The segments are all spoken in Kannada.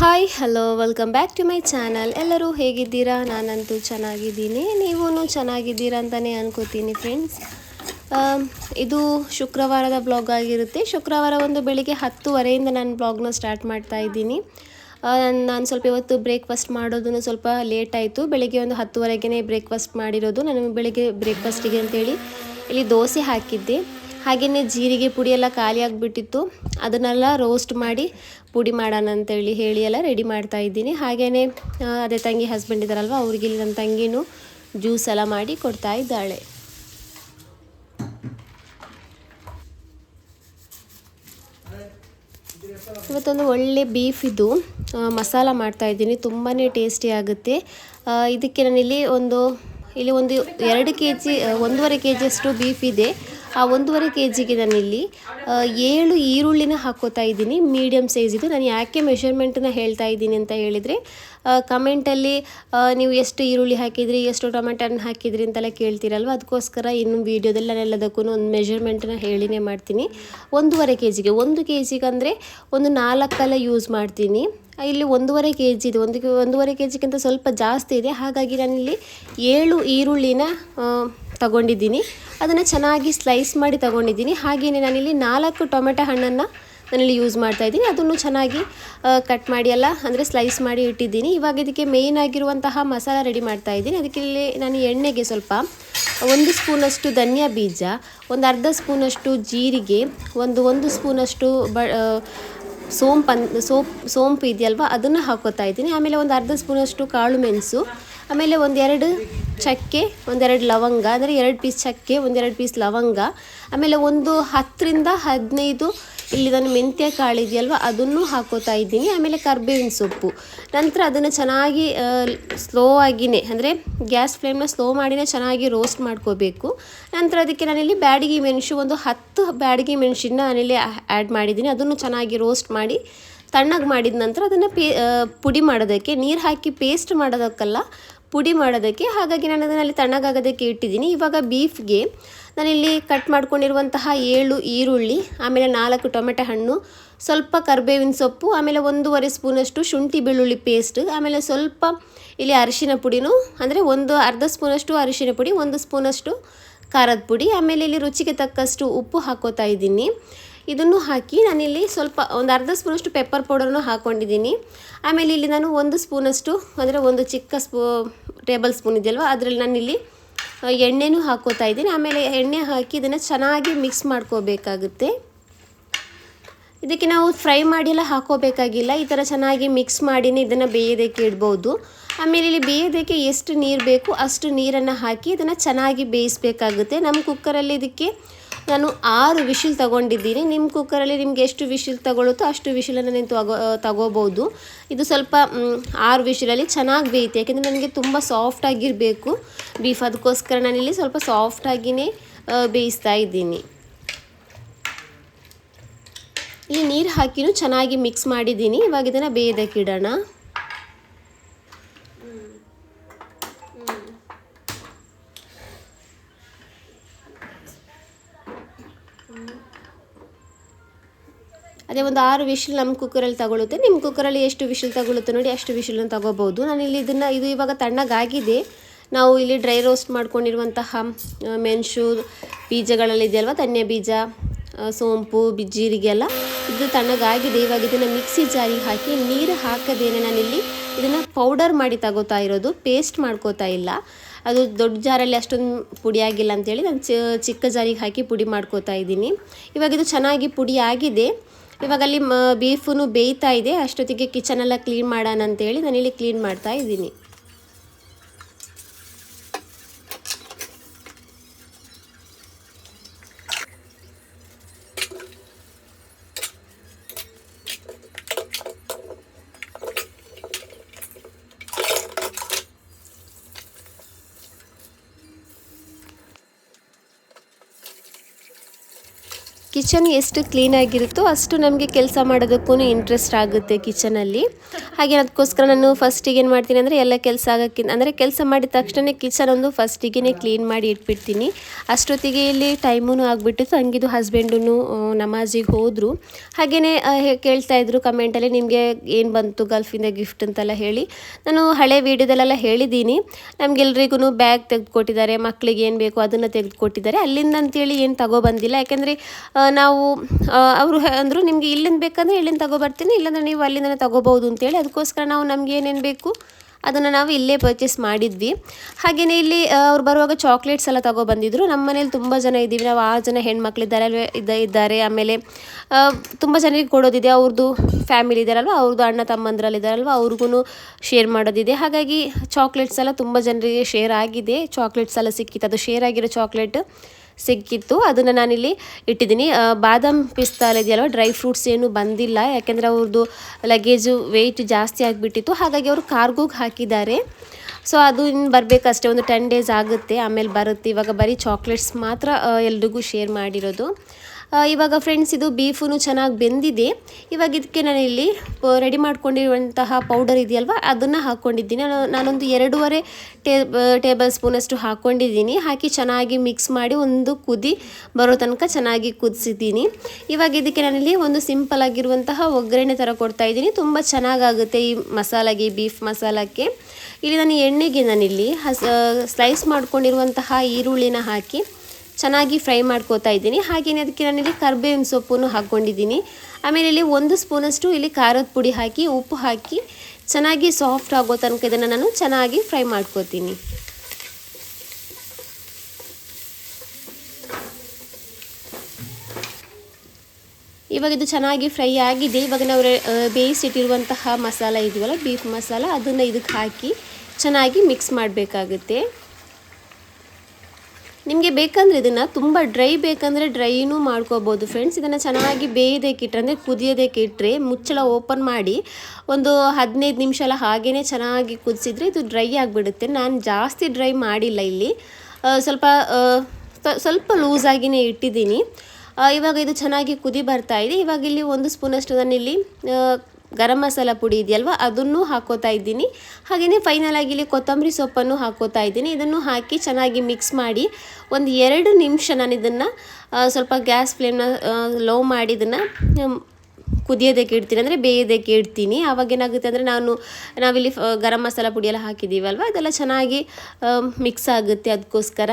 Hi hello welcome back to my channel ಎಲ್ಲರೂ ಹೇಗಿದ್ದೀರಾ? ನಾನಂತೂ ಚೆನ್ನಾಗಿದ್ದೀನಿ. ನೀವೂ ಚೆನ್ನಾಗಿದ್ದೀರಾ ಅಂತಲೇ ಅನ್ಕೋತೀನಿ ಫ್ರೆಂಡ್ಸ್ ಇದು ಶುಕ್ರವಾರದ ಬ್ಲಾಗ್ ಆಗಿರುತ್ತೆ. ಶುಕ್ರವಾರ ಒಂದು ಬೆಳಿಗ್ಗೆ ಹತ್ತುವರೆಯಿಂದ ನಾನು ಬ್ಲಾಗ್ನ ಸ್ಟಾರ್ಟ್ ಮಾಡ್ತಾ ಇದ್ದೀನಿ. ನಾನು ಸ್ವಲ್ಪ ಇವತ್ತು ಬ್ರೇಕ್ಫಾಸ್ಟ್ ಮಾಡೋದನ್ನು ಸ್ವಲ್ಪ ಲೇಟ್ ಆಯಿತು. ಬೆಳಿಗ್ಗೆ ಒಂದು ಹತ್ತುವರೆಗೆ ಬ್ರೇಕ್ಫಾಸ್ಟ್ ಮಾಡಿರೋದು. ನಾನು ಬೆಳಿಗ್ಗೆ ಬ್ರೇಕ್ಫಾಸ್ಟಿಗೆ ಅಂತೇಳಿ ಇಲ್ಲಿ ದೋಸೆ ಹಾಕಿದ್ದೆ. ಹಾಗೆಯೇ ಜೀರಿಗೆ ಪುಡಿ ಎಲ್ಲ ಖಾಲಿ ಆಗಿಬಿಟ್ಟಿತ್ತು. ಅದನ್ನೆಲ್ಲ ರೋಸ್ಟ್ ಮಾಡಿ ಪುಡಿ ಮಾಡೋಣ ಅಂತೇಳಿ ಹೇಳಿ ಎಲ್ಲ ರೆಡಿ ಮಾಡ್ತಾ ಇದ್ದೀನಿ. ಹಾಗೆಯೇ ಅದೇ ತಂಗಿ ಹಸ್ಬೆಂಡ್ ಇದ್ದಾರಲ್ವ ಅವ್ರಿಗೆ ಇಲ್ಲಿ ನನ್ನ ತಂಗಿನೂ ಜ್ಯೂಸ್ ಎಲ್ಲ ಮಾಡಿ ಕೊಡ್ತಾ ಇದ್ದಾಳೆ. ಇವತ್ತೊಂದು ಒಳ್ಳೆ ಬೀಫ್ ಇದು. ಮಸಾಲ ಮಾಡ್ತಾ ಇದ್ದೀನಿ ತುಂಬಾ ಟೇಸ್ಟಿ ಆಗುತ್ತೆ. ಇದಕ್ಕೆ ನಾನಿಲ್ಲಿ ಒಂದು, ಇಲ್ಲಿ ಒಂದು ಎರಡು ಕೆ ಜಿ ಒಂದೂವರೆ ಕೆ ಜಿಯಷ್ಟು ಬೀಫ್ ಇದೆ. ಆ ಒಂದೂವರೆ ಕೆ ಜಿಗೆ ನಾನಿಲ್ಲಿ ಏಳು ಈರುಳ್ಳಿನ ಹಾಕೋತಾ ಇದ್ದೀನಿ. ಮೀಡಿಯಮ್ ಸೈಜ್ ಇದು. ನಾನು ಯಾಕೆ ಮೆಷರ್ಮೆಂಟನ್ನ ಹೇಳ್ತಾ ಇದ್ದೀನಿ ಅಂತ ಹೇಳಿದರೆ ಕಮೆಂಟಲ್ಲಿ ನೀವು ಎಷ್ಟು ಈರುಳ್ಳಿ ಹಾಕಿದ್ರಿ, ಎಷ್ಟು ಟೊಮೆಟೊನ ಹಾಕಿದ್ರಿ ಅಂತೆಲ್ಲ ಕೇಳ್ತೀರಲ್ವ? ಅದಕ್ಕೋಸ್ಕರ ಇನ್ನು ವೀಡಿಯೋದಲ್ಲಿ ನಾನು ಎಲ್ಲದಕ್ಕೂ ಒಂದು ಮೆಷರ್ಮೆಂಟನ್ನ ಹೇಳಿನೇ ಮಾಡ್ತೀನಿ. ಒಂದೂವರೆ ಕೆ ಜಿಗೆ ಒಂದು ಕೆ ಜಿಗೆ ಅಂದರೆ ಒಂದು ನಾಲ್ಕಲ್ಲ ಯೂಸ್ ಮಾಡ್ತೀನಿ. ಇಲ್ಲಿ ಒಂದೂವರೆ ಕೆ ಜಿ ಇದೆ. ಒಂದು ಒಂದೂವರೆ ಕೆ ಜಿಗಿಂತ ಸ್ವಲ್ಪ ಜಾಸ್ತಿ ಇದೆ. ಹಾಗಾಗಿ ನಾನಿಲ್ಲಿ ಏಳು ಈರುಳ್ಳಿನ ತಗೊಂಡಿದ್ದೀನಿ. ಅದನ್ನು ಚೆನ್ನಾಗಿ ಸ್ಲೈಸ್ ಮಾಡಿ ತಗೊಂಡಿದ್ದೀನಿ. ಹಾಗೆಯೇ ನಾನಿಲ್ಲಿ ನಾಲ್ಕು ಟೊಮೆಟೊ ಹಣ್ಣನ್ನು ನಾನಿಲ್ಲಿ ಯೂಸ್ ಮಾಡ್ತಾ ಇದ್ದೀನಿ. ಅದನ್ನು ಚೆನ್ನಾಗಿ ಕಟ್ ಮಾಡಿ ಎಲ್ಲ ಅಂದರೆ ಸ್ಲೈಸ್ ಮಾಡಿ ಇಟ್ಟಿದ್ದೀನಿ. ಇವಾಗ ಇದಕ್ಕೆ ಮೇಯ್ನ್ ಆಗಿರುವಂತಹ ಮಸಾಲ ರೆಡಿ ಮಾಡ್ತಾ ಇದ್ದೀನಿ. ಅದಕ್ಕೆ ಇಲ್ಲಿ ನಾನು ಎಣ್ಣೆಗೆ ಸ್ವಲ್ಪ ಒಂದು ಸ್ಪೂನಷ್ಟು ಧನಿಯಾ ಬೀಜ ಒಂದು ಅರ್ಧ ಸ್ಪೂನಷ್ಟು ಜೀರಿಗೆ ಒಂದು ಒಂದು ಸ್ಪೂನಷ್ಟು ಬ ಆ, ಸೋಂಪು ಅನ್ ಸೋಪ್ ಸೋಂಪು ಇದೆಯಲ್ವ ಅದನ್ನು ಹಾಕೋತಾ ಇದ್ದೀನಿ. ಆಮೇಲೆ ಒಂದು ಅರ್ಧ ಸ್ಪೂನಷ್ಟು ಕಾಳು ಮೆಣಸು ಆಮೇಲೆ ಒಂದೆರಡು ಚಕ್ಕೆ, ಒಂದೆರಡು ಲವಂಗ, ಅಂದರೆ ಎರಡು ಪೀಸ್ ಚಕ್ಕೆ, ಒಂದೆರಡು ಪೀಸ್ ಲವಂಗ. ಆಮೇಲೆ ಒಂದು ಹತ್ತರಿಂದ ಹದಿನೈದು ಇಲ್ಲಿ ನಾನು ಮೆಂತ್ಯ ಕಾಳು ಇದೆಯಲ್ವ, ಅದನ್ನು ಹಾಕೋತಾ ಇದ್ದೀನಿ. ಆಮೇಲೆ ಕರ್ಬೇವಿನ ಸೊಪ್ಪು. ನಂತರ ಅದನ್ನು ಚೆನ್ನಾಗಿ ಸ್ಲೋ ಆಗಿನೇ, ಅಂದರೆ ಗ್ಯಾಸ್ ಫ್ಲೇಮ್ನ ಸ್ಲೋ ಮಾಡಿನೇ ಚೆನ್ನಾಗಿ ರೋಸ್ಟ್ ಮಾಡ್ಕೋಬೇಕು. ನಂತರ ಅದಕ್ಕೆ ನಾನಿಲ್ಲಿ ಬ್ಯಾಡಗಿ ಮೆಣಸು, ಒಂದು ಹತ್ತು ಬ್ಯಾಡಗಿ ಮೆಣಸಿನ ನಾನಿಲ್ಲಿ ಆ್ಯಡ್ ಮಾಡಿದ್ದೀನಿ. ಅದನ್ನು ಚೆನ್ನಾಗಿ ರೋಸ್ಟ್ ಮಾಡಿ, ತಣ್ಣಗೆ ಮಾಡಿದ ನಂತರ ಅದನ್ನು ಪುಡಿ ಮಾಡೋದಕ್ಕೆ, ನೀರು ಹಾಕಿ ಪೇಸ್ಟ್ ಮಾಡೋದಕ್ಕಲ್ಲ ಪುಡಿ ಮಾಡೋದಕ್ಕೆ. ಹಾಗಾಗಿ ನಾನು ಅದನ್ನು ತಣ್ಣಗಾಗೋದಕ್ಕೆ ಇಟ್ಟಿದ್ದೀನಿ. ಇವಾಗ ಬೀಫ್ಗೆ ನಾನಿಲ್ಲಿ ಕಟ್ ಮಾಡ್ಕೊಂಡಿರುವಂತಹ ಏಳು ಈರುಳ್ಳಿ, ಆಮೇಲೆ ನಾಲ್ಕು ಟೊಮೆಟೊ ಹಣ್ಣು, ಸ್ವಲ್ಪ ಕರ್ಬೇವಿನ ಸೊಪ್ಪು, ಆಮೇಲೆ ಒಂದೂವರೆ ಸ್ಪೂನಷ್ಟು ಶುಂಠಿ ಬೆಳ್ಳುಳ್ಳಿ ಪೇಸ್ಟ್, ಆಮೇಲೆ ಸ್ವಲ್ಪ ಇಲ್ಲಿ ಅರಿಶಿನ ಪುಡಿನೂ, ಅಂದರೆ ಒಂದು ಅರ್ಧ ಸ್ಪೂನಷ್ಟು ಅರಿಶಿನ ಪುಡಿ, ಒಂದು ಸ್ಪೂನಷ್ಟು ಖಾರದ ಪುಡಿ, ಆಮೇಲೆ ಇಲ್ಲಿ ರುಚಿಗೆ ತಕ್ಕಷ್ಟು ಉಪ್ಪು ಹಾಕೋತಾ ಇದ್ದೀನಿ. ಇದನ್ನು ಹಾಕಿ ನಾನಿಲ್ಲಿ ಸ್ವಲ್ಪ ಒಂದು ಅರ್ಧ ಸ್ಪೂನಷ್ಟು ಪೆಪ್ಪರ್ ಪೌಡರ್ನು ಹಾಕ್ಕೊಂಡಿದ್ದೀನಿ ಆಮೇಲೆ ಇಲ್ಲಿ ನಾನು ಒಂದು ಸ್ಪೂನಷ್ಟು, ಅಂದರೆ ಒಂದು ಚಿಕ್ಕ ಸ್ಪೂ ಟೇಬಲ್ ಸ್ಪೂನ್ ಇದೆಯಲ್ವ? ಅದರಲ್ಲಿ ನಾನಿಲ್ಲಿ ಎಣ್ಣೆನೂ ಹಾಕೋತಾ ಇದ್ದೀನಿ. ಆಮೇಲೆ ಎಣ್ಣೆ ಹಾಕಿ ಇದನ್ನು ಚೆನ್ನಾಗಿ ಮಿಕ್ಸ್ ಮಾಡ್ಕೋಬೇಕಾಗುತ್ತೆ. ಇದಕ್ಕೆ ನಾವು ಫ್ರೈ ಮಾಡಿ ಎಲ್ಲ ಹಾಕೋಬೇಕಾಗಿಲ್ಲ. ಈ ಥರ ಚೆನ್ನಾಗಿ ಮಿಕ್ಸ್ ಮಾಡಿನೇ ಇದನ್ನು ಬೇಯೋದಕ್ಕೆ ಇಡ್ಬೋದು. ಆಮೇಲೆ ಇಲ್ಲಿ ಬೇಯೋದಕ್ಕೆ ಎಷ್ಟು ನೀರು ಬೇಕು ಅಷ್ಟು ನೀರನ್ನು ಹಾಕಿ ಇದನ್ನು ಚೆನ್ನಾಗಿ ಬೇಯಿಸಬೇಕಾಗುತ್ತೆ. ನಮ್ಮ ಕುಕ್ಕರಲ್ಲಿ ಇದಕ್ಕೆ ನಾನು ಆರು ವಿಶಿಲ್ ತಗೊಂಡಿದ್ದೀನಿ. ನಿಮ್ಮ ಕುಕ್ಕರಲ್ಲಿ ನಿಮ್ಗೆ ಎಷ್ಟು ವಿಶಿಲ್ ತಗೊಳುತ್ತೋ ಅಷ್ಟು ವಿಶಿಲನ್ನು ನೀವು ತಗೋ, ತಗೋಬೋದು. ಇದು ಸ್ವಲ್ಪ ಆರು ವಿಶಿಲಲ್ಲಿ ಚೆನ್ನಾಗಿ ಬೇಯುತ್ತೆ ಯಾಕೆಂದರೆ ನನಗೆ ತುಂಬ ಸಾಫ್ಟಾಗಿರಬೇಕು ಬೀಫ್ ಅದಕ್ಕೋಸ್ಕರ ನಾನಿಲ್ಲಿ ಸ್ವಲ್ಪ ಸಾಫ್ಟಾಗಿಯೇ ಬೇಯಿಸ್ತಾ ಇದ್ದೀನಿ. ಇಲ್ಲಿ ನೀರು ಹಾಕಿನೂ ಚೆನ್ನಾಗಿ ಮಿಕ್ಸ್ ಮಾಡಿದ್ದೀನಿ. ಇವಾಗ ಇದನ್ನು ಬೇಯೋದಕ್ಕೆ ಅದೇ ಒಂದು ಆರು ವಿಶಿಲ್ ನಮ್ಮ ಕುಕ್ಕರಲ್ಲಿ ತಗೊಳುತ್ತೆ. ನಿಮ್ಮ ಕುಕ್ಕರಲ್ಲಿ ಎಷ್ಟು ವಿಶಲ್ ತಗೊಳುತ್ತೆ ನೋಡಿ, ಅಷ್ಟು ವಿಶಿಲನ್ನು ತಗೋಬೋದು ನಾನಿಲ್ಲಿ ಇದನ್ನು, ಇದು ಇವಾಗ ತಣ್ಣಗಾಗಿದೆ. ನಾವು ಇಲ್ಲಿ ಡ್ರೈ ರೋಸ್ಟ್ ಮಾಡ್ಕೊಂಡಿರುವಂತಹ ಮೆಣಸು ಬೀಜಗಳಲ್ಲಿ ಇದೆಯಲ್ವ, ಧನ್ಯ ಬೀಜ ಸೋಂಪು ಜೀರಿಗೆ ಎಲ್ಲ ಇದು ತಣ್ಣಗಾಗಿದೆ. ಇವಾಗ ಇದನ್ನು ಮಿಕ್ಸಿ ಜಾರಿಗೆ ಹಾಕಿ ನೀರು ಹಾಕದೇನೆ ನಾನಿಲ್ಲಿ ಇದನ್ನು ಪೌಡರ್ ಮಾಡಿ ತಗೋತಾ ಇರೋದು. ಪೇಸ್ಟ್ ಮಾಡ್ಕೋತಾ ಇಲ್ಲ. ಅದು ದೊಡ್ಡ ಜಾರಲ್ಲಿ ಅಷ್ಟೊಂದು ಪುಡಿ ಆಗಿಲ್ಲ ಅಂತೇಳಿ ನಾನು ಚಿಕ್ಕ ಜಾರಿಗೆ ಹಾಕಿ ಪುಡಿ ಮಾಡ್ಕೋತಾ ಇದ್ದೀನಿ. ಇವಾಗ ಇದು ಚೆನ್ನಾಗಿ ಪುಡಿ ಆಗಿದೆ. ಇವಾಗ ಅಲ್ಲಿ ಬೀಫು ಬೇಯ್ತಾ ಇದೆ. ಅಷ್ಟೊತ್ತಿಗೆ ಕಿಚನ್ ಎಲ್ಲ ಕ್ಲೀನ್ ಮಾಡೋಣ ಅಂತೇಳಿ ನಾನಿಲ್ಲಿ ಕ್ಲೀನ್ ಮಾಡ್ತಾ ಇದ್ದೀನಿ. ಕಿಚನ್ ಎಷ್ಟು ಕ್ಲೀನಾಗಿರುತ್ತೋ ಅಷ್ಟು ನಮಗೆ ಕೆಲಸ ಮಾಡೋದಕ್ಕೂ ಇಂಟ್ರೆಸ್ಟ್ ಆಗುತ್ತೆ ಕಿಚನಲ್ಲಿ. ಹಾಗೆ ಅದಕ್ಕೋಸ್ಕರ ನಾನು ಫಸ್ಟಿಗೆ ಏನು ಮಾಡ್ತೀನಿ ಅಂದರೆ ಎಲ್ಲ ಕೆಲಸ ಆಗೋಕ್ಕಿಂತ ಅಂದರೆ ಕೆಲಸ ಮಾಡಿದ ತಕ್ಷಣ ಕಿಚನ್ ಒಂದು ಫಸ್ಟಿಗೆ ಕ್ಲೀನ್ ಮಾಡಿ ಇಟ್ಬಿಡ್ತೀನಿ. ಅಷ್ಟೊತ್ತಿಗೆ ಇಲ್ಲಿ ಟೈಮೂ ಆಗಿಬಿಟ್ಟಿತ್ತು. ಹಂಗಿದು ಹಸ್ಬೆಂಡು ನಮಾಜಿಗೆ ಹೋದರು. ಹಾಗೆಯೇ ಕೇಳ್ತಾ ಇದ್ರು ಕಮೆಂಟಲ್ಲಿ ನಿಮಗೆ ಏನು ಬಂತು ಗಲ್ಫಿಂದ ಗಿಫ್ಟ್ ಅಂತೆಲ್ಲ ಹೇಳಿ? ನಾನು ಹಳೆ ವೀಡಿಯೋದಲ್ಲೆಲ್ಲ ಹೇಳಿದ್ದೀನಿ ನಮಗೆಲ್ರಿಗೂ ಬ್ಯಾಗ್ ತೆಗೆದುಕೊಟ್ಟಿದ್ದಾರೆ ಮಕ್ಕಳಿಗೆ ಏನು ಬೇಕು ಅದನ್ನು ತೆಗೆದುಕೊಟ್ಟಿದ್ದಾರೆ. ಅಲ್ಲಿಂದ ಅಂತೇಳಿ ಏನು ತಗೊಬಂದಿಲ್ಲ. ಯಾಕೆಂದರೆ ನಾವು ಅವರು ಅಂದರು, ನಿಮಗೆ ಇಲ್ಲಿಂದ ಬೇಕಂದರೆ ಇಲ್ಲಿಂದ ತಗೊಬರ್ತೀನಿ. ಇಲ್ಲಾಂದರೆ ನೀವು ಅಲ್ಲಿಂದನೇ ತಗೋಬೋದು ಅಂತೇಳಿ ಅದಕ್ಕೋಸ್ಕರ ನಾವು ನಮ್ಗೆ ಏನೇನು ಬೇಕು ಅದನ್ನು ನಾವು ಇಲ್ಲೇ ಪರ್ಚೇಸ್ ಮಾಡಿದ್ವಿ. ಹಾಗೆಯೇ ಇಲ್ಲಿ ಅವ್ರು ಬರುವಾಗ ಚಾಕ್ಲೇಟ್ಸ್ ಎಲ್ಲ ತಗೊಬಂದಿದ್ರು ನಮ್ಮ ಮನೇಲಿ ತುಂಬ ಜನ ಇದ್ದೀವಿ. ನಾವು ಆರು ಜನ ಹೆಣ್ಮಕ್ಳಿದ್ದಾರೆ ಇದ್ದ ಇದ್ದಾರೆ. ಆಮೇಲೆ ತುಂಬ ಜನರಿಗೆ ಕೊಡೋದಿದೆ ಅವ್ರದ್ದು ಫ್ಯಾಮಿಲಿ ಇದ್ದಾರಲ್ವ ಅವ್ರದ್ದು ಅಣ್ಣ ತಮ್ಮಂದ್ರಲ್ಲಿದ್ದಾರಲ್ವ ಅವ್ರಿಗೂ ಶೇರ್ ಮಾಡೋದಿದೆ. ಹಾಗಾಗಿ ಚಾಕ್ಲೇಟ್ಸ್ ಎಲ್ಲ ತುಂಬ ಜನರಿಗೆ ಶೇರ್ ಆಗಿದೆ. ಚಾಕ್ಲೇಟ್ಸ್ ಎಲ್ಲ ಸಿಕ್ಕಿತ್ತು. ಅದು ಶೇರ್ ಆಗಿರೋ ಚಾಕ್ಲೇಟ್ ಸಿಕ್ಕಿತ್ತು. ಅದನ್ನು ನಾನಿಲ್ಲಿ ಇಟ್ಟಿದ್ದೀನಿ. ಬಾದಾಮ್ ಪಿಸ್ತಾ ಇದೆಯಲ್ವ? ಡ್ರೈ ಫ್ರೂಟ್ಸ್ ಏನು ಬಂದಿಲ್ಲ. ಯಾಕೆಂದರೆ ಅವ್ರದ್ದು ಲಗೇಜು ವೆಯ್ಟ್ ಜಾಸ್ತಿ ಆಗಿಬಿಟ್ಟಿತ್ತು. ಹಾಗಾಗಿ ಅವರು ಕಾರ್ಗೋಗೆ ಹಾಕಿದ್ದಾರೆ. ಸೊ ಅದು ಇನ್ನು ಬರಬೇಕಷ್ಟೇ. ಒಂದು ಟೆನ್ ಡೇಸ್ ಆಗುತ್ತೆ. ಆಮೇಲೆ ಬರುತ್ತೆ. ಇವಾಗ ಬರೀ ಚಾಕ್ಲೇಟ್ಸ್ ಮಾತ್ರ ಎಲ್ರಿಗೂ ಶೇರ್ ಮಾಡಿರೋದು. ಇವಾಗ ಫ್ರೆಂಡ್ಸ್ ಇದು ಬೀಫೂ ಚೆನ್ನಾಗಿ ಬೆಂದಿದೆ. ಇವಾಗ ಇದಕ್ಕೆ ನಾನಿಲ್ಲಿ ರೆಡಿ ಮಾಡ್ಕೊಂಡಿರುವಂತಹ ಪೌಡರ್ ಇದೆಯಲ್ವ, ಅದನ್ನು ಹಾಕ್ಕೊಂಡಿದ್ದೀನಿ ನಾನು, ನಾನೊಂದು ಎರಡೂವರೆ ಟೇ ಟೇಬಲ್ ಸ್ಪೂನಷ್ಟು ಹಾಕ್ಕೊಂಡಿದ್ದೀನಿ ಹಾಕಿ ಚೆನ್ನಾಗಿ ಮಿಕ್ಸ್ ಮಾಡಿ ಒಂದು ಕುದಿ ಬರೋ ತನಕ ಚೆನ್ನಾಗಿ ಕುದಿಸಿದ್ದೀನಿ. ಇವಾಗ ಇದಕ್ಕೆ ನಾನಿಲ್ಲಿ ಒಂದು ಸಿಂಪಲ್ ಆಗಿರುವಂತಹ ಒಗ್ಗರಣೆ ಥರ ಕೊಡ್ತಾ ಇದ್ದೀನಿ. ತುಂಬ ಚೆನ್ನಾಗಾಗುತ್ತೆ ಈ ಮಸಾಲಾಗೆ ಬೀಫ್ ಮಸಾಲಕ್ಕೆ. ಇಲ್ಲಿ ನಾನು ಎಣ್ಣೆಗೆ ನಾನಿಲ್ಲಿ ಹಸ ಸ್ಲೈಸ್ ಮಾಡ್ಕೊಂಡಿರುವಂತಹ ಈರುಳ್ಳಿನ ಹಾಕಿ ಚೆನ್ನಾಗಿ ಫ್ರೈ ಮಾಡ್ಕೋತಾ ಇದ್ದೀನಿ. ಹಾಗೆಯೇ ಅದಕ್ಕೆ ನಾನಿಲ್ಲಿ ಕರ್ಬೇವಿನ ಸೊಪ್ಪನ್ನು ಹಾಕ್ಕೊಂಡಿದ್ದೀನಿ. ಆಮೇಲೆ ಇಲ್ಲಿ ಒಂದು ಸ್ಪೂನಷ್ಟು ಇಲ್ಲಿ ಖಾರದ ಪುಡಿ ಹಾಕಿ, ಉಪ್ಪು ಹಾಕಿ ಚೆನ್ನಾಗಿ ಸಾಫ್ಟ್ ಆಗೋ ತನಕ ಇದನ್ನು ನಾನು ಚೆನ್ನಾಗಿ ಫ್ರೈ ಮಾಡ್ಕೋತೀನಿ. ಇವಾಗ ಇದು ಚೆನ್ನಾಗಿ ಫ್ರೈ ಆಗಿದೆ. ಇವಾಗ ನಾವು ಬೇಯಿಸಿಟ್ಟಿರುವಂತಹ ಮಸಾಲ ಇದೆಯಲ್ಲ, ಬೀಫ್ ಮಸಾಲ, ಅದನ್ನು ಇದಕ್ಕೆ ಹಾಕಿ ಚೆನ್ನಾಗಿ ಮಿಕ್ಸ್ ಮಾಡಬೇಕಾಗುತ್ತೆ. ನಿಮಗೆ ಬೇಕಂದರೆ ಇದನ್ನು ತುಂಬ ಡ್ರೈ ಬೇಕಂದರೆ ಡ್ರೈನೂ ಮಾಡ್ಕೋಬೋದು ಫ್ರೆಂಡ್ಸ್ ಇದನ್ನು ಚೆನ್ನಾಗಿ ಬೇಯೋದಕ್ಕೆ ಇಟ್ಟರೆ ಅಂದರೆ ಕುದಿಯೋದಕ್ಕೆ ಇಟ್ಟರೆ ಮುಚ್ಚಳ ಓಪನ್ ಮಾಡಿ ಒಂದು ಹದಿನೈದು ನಿಮಿಷ ಎಲ್ಲ ಹಾಗೇ ಚೆನ್ನಾಗಿ ಕುದಿಸಿದ್ರೆ ಇದು ಡ್ರೈ ಆಗಿಬಿಡುತ್ತೆ. ನಾನು ಜಾಸ್ತಿ ಡ್ರೈ ಮಾಡಿಲ್ಲ ಇಲ್ಲಿ. ಸ್ವಲ್ಪ ಸ್ವಲ್ಪ ಲೂಸಾಗಿಯೇ ಇಟ್ಟಿದ್ದೀನಿ. ಇವಾಗ ಇದು ಚೆನ್ನಾಗಿ ಕುದಿ ಬರ್ತಾ ಇದೆ. ಇವಾಗ ಇಲ್ಲಿ ಒಂದು ಸ್ಪೂನಷ್ಟು ನಾನಿಲ್ಲಿ ಗರಂ ಮಸಾಲ ಪುಡಿ ಇದೆಯಲ್ವ? ಅದನ್ನು ಹಾಕೋತಾ ಇದ್ದೀನಿ. ಹಾಗೆಯೇ ಫೈನಲ್ ಆಗಿ ಇಲ್ಲಿ ಕೊತ್ತಂಬರಿ ಸೊಪ್ಪನ್ನು ಹಾಕೋತಾ ಇದ್ದೀನಿ. ಇದನ್ನು ಹಾಕಿ ಚೆನ್ನಾಗಿ ಮಿಕ್ಸ್ ಮಾಡಿ ಒಂದು ಎರಡು ನಿಮಿಷ ನಾನು ಇದನ್ನು ಸ್ವಲ್ಪ ಗ್ಯಾಸ್ ಫ್ಲೇಮ್ನ ಲೋ ಮಾಡಿ ಇದನ್ನು ಕುದಿಯೋದಕ್ಕೆ ಇಡ್ತೀನಿ. ಅಂದರೆ ಬೇಯೋದಕ್ಕೆ ಇಡ್ತೀನಿ. ಆವಾಗ ಏನಾಗುತ್ತೆ ಅಂದರೆ ನಾನು, ನಾವಿಲ್ಲಿ ಗರಂ ಮಸಾಲ ಪುಡಿ ಎಲ್ಲ ಹಾಕಿದ್ದೀವಲ್ವ? ಅದೆಲ್ಲ ಚೆನ್ನಾಗಿ ಮಿಕ್ಸ್ ಆಗುತ್ತೆ ಅದಕ್ಕೋಸ್ಕರ.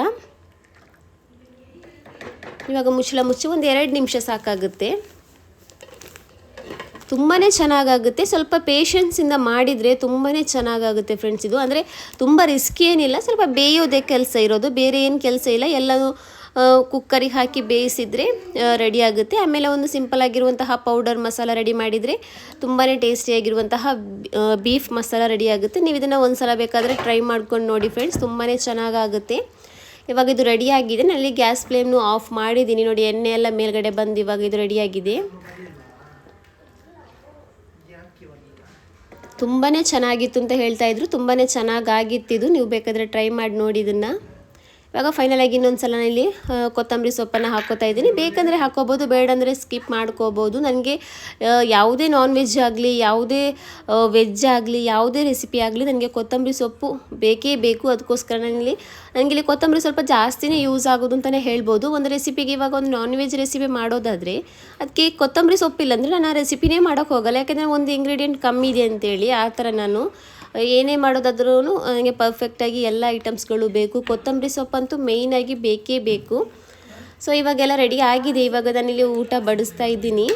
ಇವಾಗ ಮುಚ್ಚಳ ಮುಚ್ಚಿ ಒಂದು ಎರಡು ನಿಮಿಷ ಸಾಕಾಗುತ್ತೆ. ತುಂಬಾ ಚೆನ್ನಾಗಾಗುತ್ತೆ. ಸ್ವಲ್ಪ ಪೇಷನ್ಸಿಂದ ಮಾಡಿದರೆ ತುಂಬಾ ಚೆನ್ನಾಗಾಗುತ್ತೆ ಫ್ರೆಂಡ್ಸ್ ಇದು. ಅಂದರೆ ತುಂಬ ರಿಸ್ಕ್ ಏನಿಲ್ಲ, ಸ್ವಲ್ಪ ಬೇಯೋದೇ ಕೆಲಸ ಇರೋದು. ಬೇರೆ ಏನು ಕೆಲಸ ಇಲ್ಲ. ಎಲ್ಲನೂ ಕುಕ್ಕರಿಗೆ ಹಾಕಿ ಬೇಯಿಸಿದರೆ ರೆಡಿ ಆಗುತ್ತೆ. ಆಮೇಲೆ ಒಂದು ಸಿಂಪಲ್ ಆಗಿರುವಂತಹ ಪೌಡರ್ ಮಸಾಲ ರೆಡಿ ಮಾಡಿದರೆ ತುಂಬಾ ಟೇಸ್ಟಿಯಾಗಿರುವಂತಹ ಬೀಫ್ ಮಸಾಲ ರೆಡಿ ಆಗುತ್ತೆ. ನೀವು ಇದನ್ನು ಒಂದು ಸಲ ಬೇಕಾದರೆ ಟ್ರೈ ಮಾಡ್ಕೊಂಡು ನೋಡಿ ಫ್ರೆಂಡ್ಸ್ ತುಂಬಾ ಚೆನ್ನಾಗಾಗುತ್ತೆ. ಇವಾಗ ಇದು ರೆಡಿಯಾಗಿದೆ ನಲ್ಲಿ ಗ್ಯಾಸ್ ಫ್ಲೇಮ್ನು ಆಫ್ ಮಾಡಿದ್ದೀನಿ. ನೋಡಿ ಎಣ್ಣೆ ಎಲ್ಲ ಮೇಲ್ಗಡೆ ಬಂದು ಇವಾಗ ಇದು ರೆಡಿಯಾಗಿದೆ ತುಂಬಾ ಚೆನ್ನಾಗಿತ್ತು ಅಂತ ಹೇಳ್ತಾ ಇದ್ರು. ತುಂಬಾ ಚೆನ್ನಾಗಾಗಿತ್ತಿದು ನೀವು ಬೇಕಾದರೆ ಟ್ರೈ ಮಾಡಿ ನೋಡಿ ಇದನ್ನು. ಇವಾಗ ಫೈನಲಾಗಿ ಇನ್ನೊಂದು ಸಲ ಇಲ್ಲಿ ಕೊತ್ತಂಬರಿ ಸೊಪ್ಪನ್ನು ಹಾಕೋತಾ ಇದ್ದೀನಿ. ಬೇಕಂದರೆ ಹಾಕೋಬೋದು, ಬೇಡಂದರೆ ಸ್ಕಿಪ್ ಮಾಡ್ಕೋಬೋದು. ನನಗೆ ಯಾವುದೇ ನಾನ್ ವೆಜ್ ಆಗಲಿ, ಯಾವುದೇ ವೆಜ್ ಆಗಲಿ, ಯಾವುದೇ ರೆಸಿಪಿ ಆಗಲಿ ನನಗೆ ಕೊತ್ತಂಬರಿ ಸೊಪ್ಪು ಬೇಕೇ ಬೇಕು. ಅದಕ್ಕೋಸ್ಕರ ಇಲ್ಲಿ, ನನಗೆ ಇಲ್ಲಿ ಕೊತ್ತಂಬರಿ ಸ್ವಲ್ಪ ಜಾಸ್ತಿನೇ ಯೂಸ್ ಆಗೋದು ಅಂತಲೇ ಹೇಳ್ಬೋದು. ಒಂದು ರೆಸಿಪಿಗೆ ಇವಾಗ ಒಂದು ನಾನ್ ವೆಜ್ ರೆಸಿಪಿ ಮಾಡೋದಾದರೆ ಅದಕ್ಕೆ ಕೊತ್ತಂಬರಿ ಸೊಪ್ಪಿಲ್ಲ ಅಂದರೆ ನಾನು ಆ ರೆಸಿಪಿನೇ ಮಾಡೋಕ್ಕೆ ಹೋಗಲ್ಲ. ಯಾಕೆಂದರೆ ಒಂದು ಇಂಗ್ರೀಡಿಯೆಂಟ್ ಕಮ್ಮಿ ಇದೆ ಅಂತೇಳಿ ಆ ಥರ ನಾನು ಏನೇ ಮಾಡೋದಾದ್ರೂ ನನಗೆ ಪರ್ಫೆಕ್ಟಾಗಿ ಎಲ್ಲ ಐಟಮ್ಸ್ಗಳು ಬೇಕು. ಕೊತ್ತಂಬರಿ ಸೊಪ್ಪಂತೂ ಮೇಯ್ನಾಗಿ ಬೇಕೇ ಬೇಕು. ಸೊ ಇವಾಗೆಲ್ಲ ರೆಡಿ ಆಗಿದೆ. ಇವಾಗ ನಾನಿಲ್ಲಿ ಊಟ ಬಡಿಸ್ತಾ ಇದ್ದೀನಿ.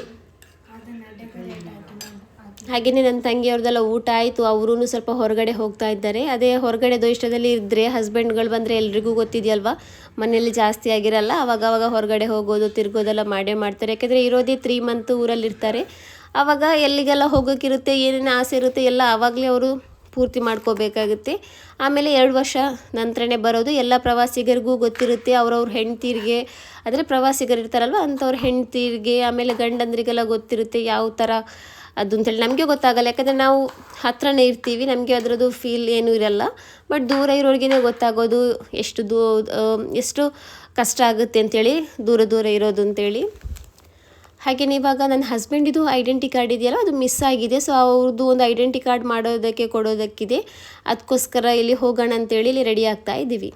ಹಾಗೆಯೇ ನನ್ನ ತಂಗಿಯವ್ರದ್ದೆಲ್ಲ ಊಟ ಆಯಿತು. ಅವರೂ ಸ್ವಲ್ಪ ಹೊರಗಡೆ ಹೋಗ್ತಾ ಇದ್ದಾರೆ. ಅದೇ ಹೊರಗಡೆ ಇಷ್ಟದಲ್ಲಿ ಇದ್ದರೆ ಹಸ್ಬೆಂಡ್ಗಳು ಬಂದರೆ ಎಲ್ರಿಗೂ ಗೊತ್ತಿದೆಯಲ್ವಾ? ಮನೆಯಲ್ಲಿ ಜಾಸ್ತಿ ಆಗಿರಲ್ಲ. ಅವಾಗ ಅವಾಗ ಹೊರಗಡೆ ಹೋಗೋದು, ತಿರ್ಗೋದೆಲ್ಲ ಮಾಡೇ ಮಾಡ್ತಾರೆ. ಯಾಕೆಂದರೆ ಇರೋದೇ ತ್ರೀ ಮಂತ್ ಊರಲ್ಲಿರ್ತಾರೆ. ಆವಾಗ ಎಲ್ಲಿಗೆಲ್ಲ ಹೋಗೋಕ್ಕಿರುತ್ತೆ ಏನೇನು ಆಸೆ ಇರುತ್ತೆ ಎಲ್ಲ ಆವಾಗಲೇ ಅವರು ಪೂರ್ತಿ ಮಾಡ್ಕೋಬೇಕಾಗುತ್ತೆ. ಆಮೇಲೆ ಎರಡು ವರ್ಷ ನಂತರನೇ ಬರೋದು. ಎಲ್ಲ ಪ್ರವಾಸಿಗರಿಗೂ ಗೊತ್ತಿರುತ್ತೆ. ಅವ್ರವ್ರ ಹೆಂಡ್ತೀರಿಗೆ, ಅಂದರೆ ಪ್ರವಾಸಿಗರು ಇರ್ತಾರಲ್ವ, ಅಂಥವ್ರ ಹೆಂಡ್ತೀರಿಗೆ, ಆಮೇಲೆ ಗಂಡಂದ್ರಿಗೆಲ್ಲ ಗೊತ್ತಿರುತ್ತೆ ಯಾವ ಥರ ಅದು ಅಂತೇಳಿ ನಮಗೆ ಗೊತ್ತಾಗಲ್ಲ. ಯಾಕಂದರೆ ನಾವು ಹತ್ರನೇ ಇರ್ತೀವಿ. ನಮಗೆ ಅದರದ್ದು ಫೀಲ್ ಏನೂ ಇರಲ್ಲ. ಬಟ್ ದೂರ ಇರೋರಿಗೇ ಗೊತ್ತಾಗೋದು ಎಷ್ಟು ದೂ ಎಷ್ಟು ಕಷ್ಟ ಆಗುತ್ತೆ ಅಂತೇಳಿ ದೂರ ದೂರ ಇರೋದು ಅಂತೇಳಿ ಹಾಗೆಯೇ ಇವಾಗ ನನ್ನ ಹಸ್ಬೆಂಡಿದು ಐಡೆಂಟಿ ಕಾರ್ಡ್ ಇದೆಯಲ್ಲ, ಅದು ಮಿಸ್ ಆಗಿದೆ. ಸೊ ಅವ್ರದ್ದು ಒಂದು ಐಡೆಂಟಿ ಕಾರ್ಡ್ ಮಾಡೋದಕ್ಕೆ ಕೊಡೋದಕ್ಕಿದೆ. ಅದಕ್ಕೋಸ್ಕರ ಇಲ್ಲಿ ಹೋಗೋಣ ಅಂತೇಳಿ ಇಲ್ಲಿ ರೆಡಿ ಆಗ್ತಾ ಇದ್ದೀವಿ.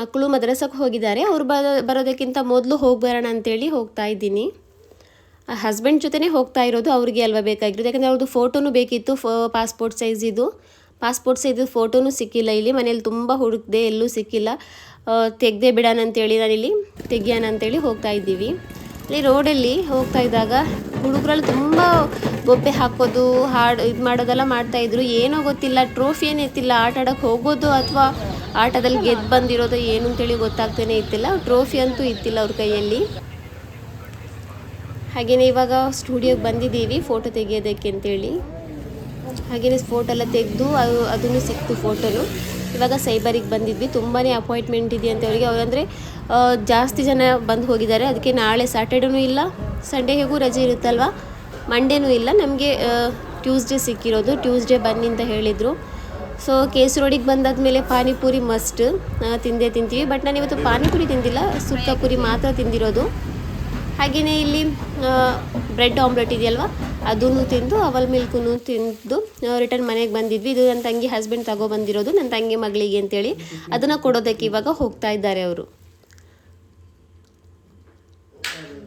ಮಕ್ಕಳು ಮದ್ರಸಕ್ಕೆ ಹೋಗಿದ್ದಾರೆ. ಅವ್ರು ಬರೋ ಬರೋದಕ್ಕಿಂತ ಮೊದಲು ಹೋಗಿ ಬರೋಣ ಅಂತೇಳಿ ಹೋಗ್ತಾ ಇದ್ದೀನಿ. ಹಸ್ಬೆಂಡ್ ಜೊತೆನೇ ಹೋಗ್ತಾ ಇರೋದು ಅವ್ರಿಗೆ ಅಲ್ವಾ ಬೇಕಾಗಿರೋದು. ಯಾಕಂದರೆ ಅವ್ರದ್ದು ಫೋಟೋನು ಬೇಕಿತ್ತು, ಫೋ ಪಾಸ್ಪೋರ್ಟ್ ಸೈಜಿದು ಪಾಸ್ಪೋರ್ಟ್ ಸೈಜ್ ಫೋಟೋನು ಸಿಕ್ಕಿಲ್ಲ ಇಲ್ಲಿ. ಮನೇಲಿ ತುಂಬ ಹುಡುಕ್ದೆ ಎಲ್ಲೂ ಸಿಕ್ಕಿಲ್ಲ. ತೆಗ್ದೇ ಬಿಡೋಣ ಅಂತೇಳಿ ನಾನಿಲ್ಲಿ ತೆಗಿಯೋಣ ಅಂತೇಳಿ ಹೋಗ್ತಾ ಇದ್ದೀವಿ. ಅಲ್ಲಿ ರೋಡಲ್ಲಿ ಹೋಗ್ತಾ ಇದ್ದಾಗ ಹುಡುಗರಲ್ಲಿ ತುಂಬ ಬೊಬ್ಬೆ ಹಾಕೋದು, ಹಾಡು, ಇದು ಮಾಡೋದೆಲ್ಲ ಮಾಡ್ತಾಯಿದ್ರು ಏನೋ ಗೊತ್ತಿಲ್ಲ, ಟ್ರೋಫಿ ಏನು ಇತ್ತಿಲ್ಲ ಆಟ ಆಡೋಕ್ಕೆ ಹೋಗೋದು ಅಥವಾ ಆಟದಲ್ಲಿ ಗೆದ್ದು ಬಂದಿರೋದು ಏನು ಅಂತೇಳಿ ಗೊತ್ತಾಗ್ತಾನೆ ಇತ್ತಿಲ್ಲ. ಟ್ರೋಫಿ ಅಂತೂ ಇತ್ತಿಲ್ಲ ಅವ್ರ ಕೈಯಲ್ಲಿ. ಹಾಗೆಯೇ ಇವಾಗ ಸ್ಟುಡಿಯೋಗೆ ಬಂದಿದ್ದೀವಿ, ಫೋಟೋ ತೆಗಿಯೋದಕ್ಕೆ ಅಂತೇಳಿ. ಹಾಗೆಯೇ ಫೋಟೋ ಎಲ್ಲ ತೆಗೆದು ಅದು ಅದನ್ನು ಸಿಕ್ತು ಫೋಟೋನು ಇವಾಗ ಸೈಬರಿಗೆ ಬಂದಿದ್ವಿ. ತುಂಬಾ ಅಪಾಯಿಂಟ್ಮೆಂಟ್ ಇದೆ ಅಂತ ಅವರಿಗೆ ಅವರಂದರೆ ಜಾಸ್ತಿ ಜನ ಬಂದು ಹೋಗಿದ್ದಾರೆ. ಅದಕ್ಕೆ ನಾಳೆ ಸ್ಯಾಟರ್ಡೇನೂ ಇಲ್ಲ ಸಂಡೇ ಹೇಗೂ ರಜೆ ಇರುತ್ತಲ್ವ? ಮಂಡೇನೂ ಇಲ್ಲ. ನಮಗೆ ಟ್ಯೂಸ್ಡೇ ಸಿಕ್ಕಿರೋದು. ಟ್ಯೂಸ್ಡೇ ಬನ್ನಿ ಅಂತ ಹೇಳಿದರು. ಸೊ ಕೇಸ್ ರೋಡಿಗೆ ಬಂದಾದಮೇಲೆ ಪಾನಿಪುರಿ ಮಸ್ಟ್ ತಿಂದೇ ತಿಂತೀವಿ. ಬಟ್ ನಾನು ಇವತ್ತು ಪಾನಿಪುರಿ ತಿಂದಿಲ್ಲ. ಸುಕ್ಕ ಪುರಿ ಮಾತ್ರ ತಿಂದಿರೋದು. ಹಾಗೆಯೇ ಇಲ್ಲಿ ಬ್ರೆಡ್ ಆಮ್ಲೆಟ್ ಇದೆಯಲ್ವ? ಅದನ್ನು ತಿಂದು ಅವಲ್ ಮಿಲ್ಕೂ ತಿಂದು ರಿಟರ್ನ್ ಮನೆಗೆ ಬಂದಿದ್ವಿ. ಇದು ನನ್ನ ತಂಗಿ ಹಸ್ಬೆಂಡ್ ತಗೊಬಂದಿರೋದು ನನ್ನ ತಂಗಿ ಮಗಳಿಗೆ ಅಂತೇಳಿ ಅದನ್ನು ಕೊಡೋದಕ್ಕೆ ಇವಾಗ ಹೋಗ್ತಾ ಇದ್ದಾರೆ ಅವರು.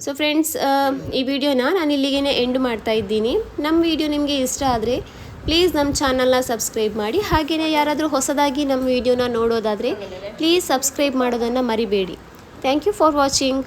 ಸೊ ಫ್ರೆಂಡ್ಸ್ ಈ ವಿಡಿಯೋನ ನಾನು ಇಲ್ಲಿಗೆ ಎಂಡ್ ಮಾಡ್ತಾ ಇದ್ದೀನಿ. ನಮ್ಮ ವಿಡಿಯೋ ನಿಮಗೆ ಇಷ್ಟ ಆದರೆ ಪ್ಲೀಸ್ ನಮ್ಮ ಚಾನಲ್ನ ಸಬ್ಸ್ಕ್ರೈಬ್ ಮಾಡಿ. ಹಾಗೆಯೇ ಯಾರಾದರೂ ಹೊಸದಾಗಿ ನಮ್ಮ ವಿಡಿಯೋನ ನೋಡೋದಾದರೆ ಪ್ಲೀಸ್ ಸಬ್ಸ್ಕ್ರೈಬ್ ಮಾಡೋದನ್ನು ಮರಿಬೇಡಿ. Thank you for watching